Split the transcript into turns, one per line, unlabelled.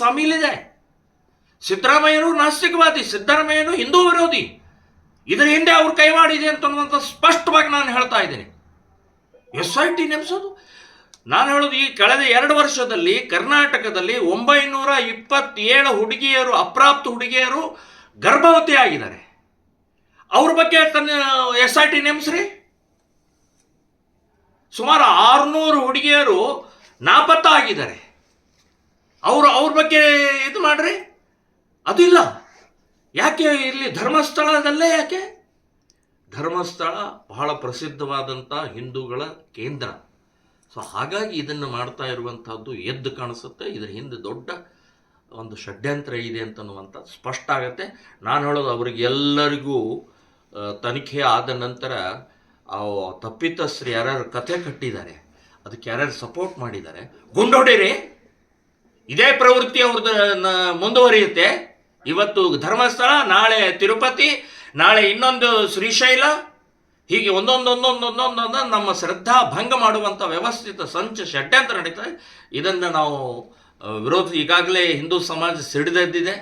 ಸಾಮೀಲಿದೆ ಸಿದ್ದರಾಮಯ್ಯನು ನಾಸ್ತಿಕವಾದಿ ಸಿದ್ದರಾಮಯ್ಯನು ಹಿಂದೂ ವಿರೋಧಿ. ಇದರ ಹಿಂದೆ ಅವ್ರ ಕೈವಾಡಿದೆ ಅಂತನ್ನುವಂಥ ಸ್ಪಷ್ಟವಾಗಿ ನಾನು ಹೇಳ್ತಾ ಇದ್ದೀನಿ. ಎಸ್ ಐ ಟಿ ನೆನೆಸೋದು. ನಾನು ಹೇಳೋದು ಈ ಕಳೆದ ಎರಡು ವರ್ಷದಲ್ಲಿ ಕರ್ನಾಟಕದಲ್ಲಿ ಒಂಬೈನೂರ ಇಪ್ಪತ್ತೇಳು ಹುಡುಗಿಯರು, ಅಪ್ರಾಪ್ತ ಹುಡುಗಿಯರು ಗರ್ಭವತಿ ಆಗಿದ್ದಾರೆ. ಅವ್ರ ಬಗ್ಗೆ ತನ್ನ ಎಸ್ ಐ ಟಿ ನೇಮಿಸ್ರಿ ಸುಮಾರು ಆರುನೂರು ಹುಡುಗಿಯರು ನಾಪತ್ತ ಆಗಿದ್ದಾರೆ. ಅವರು, ಅವ್ರ ಬಗ್ಗೆ ಇದು ಮಾಡ್ರಿ. ಅದು ಇಲ್ಲ. ಯಾಕೆ ಇಲ್ಲಿ ಧರ್ಮಸ್ಥಳದಲ್ಲೇ ಯಾಕೆ? ಧರ್ಮಸ್ಥಳ ಬಹಳ ಪ್ರಸಿದ್ಧವಾದಂಥ ಹಿಂದೂಗಳ ಕೇಂದ್ರ. ಸೊ ಹಾಗಾಗಿ ಇದನ್ನು ಮಾಡ್ತಾ ಇರುವಂಥದ್ದು ಎದ್ದು ಕಾಣಿಸುತ್ತೆ. ಇದರ ಹಿಂದೆ ದೊಡ್ಡ ಒಂದು ಷಡ್ಯಂತ್ರ ಇದೆ ಅಂತನ್ನುವಂಥ ಸ್ಪಷ್ಟ ಆಗುತ್ತೆ. ನಾನು ಹೇಳೋದು ಅವರಿಗೆ ಎಲ್ಲರಿಗೂ ತನಿಖೆ ಆದ ನಂತರ ತಪ್ಪಿತಸ್ಥರು ಯಾರ್ಯಾರು ಕತೆ ಕಟ್ಟಿದ್ದಾರೆ, ಅದಕ್ಕೆ ಯಾರ್ಯಾರು ಸಪೋರ್ಟ್ ಮಾಡಿದ್ದಾರೆ, ಗುಂಡೊಡಿರಿ! ಇದೇ ಪ್ರವೃತ್ತಿ ಅವ್ರದ್ದು ಮುಂದುವರಿಯುತ್ತೆ. ಇವತ್ತು ಧರ್ಮಸ್ಥಳ, ನಾಳೆ ತಿರುಪತಿ, ನಾಳೆ ಇನ್ನೊಂದು ಶ್ರೀಶೈಲ, ಹೀಗೆ ಒಂದೊಂದು ಒಂದೊಂದು ಒಂದೊಂದು ಒಂದೊಂದು ನಮ್ಮ ಶ್ರದ್ಧಾ ಭಂಗ ಮಾಡುವಂಥ ವ್ಯವಸ್ಥಿತ ಸಂಚ ಷಡ್ಯಂತ್ರ ನಡೀತದೆ ಇದೆ ಇದನ್ನು ನಾವು ವಿರೋಧ ಈಗಾಗಲೇ ಹಿಂದೂ ಸಮಾಜ ಸಿಡಿದೆದ್ದಿದೆ